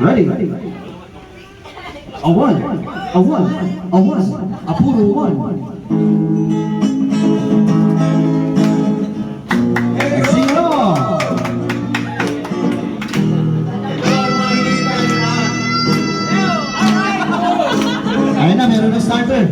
Ready? A one, a one, a one, a puro one. Zero. Ayun na, meron na starter.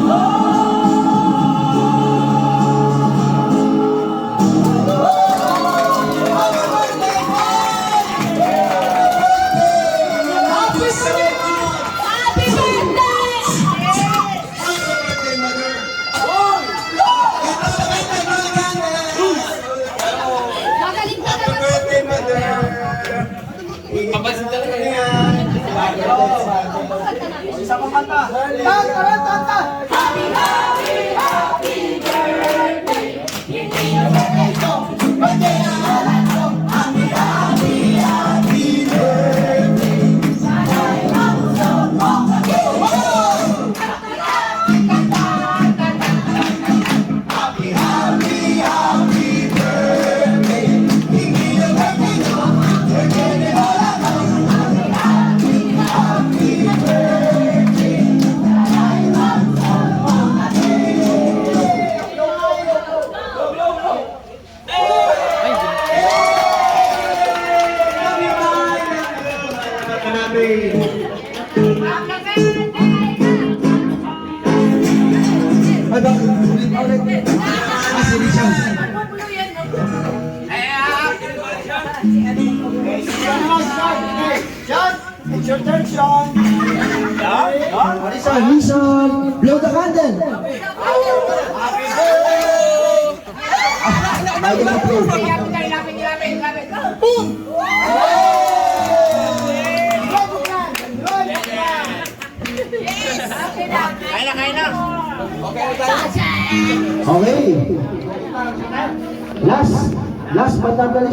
Happy birthday! Magaling Mata bakit? Ulit, ulit. Ah, si Richard. It's your turn, Sean. Ah, Lison, blow the candle. Ay, di ba blow? Okay. Last. Last but not least,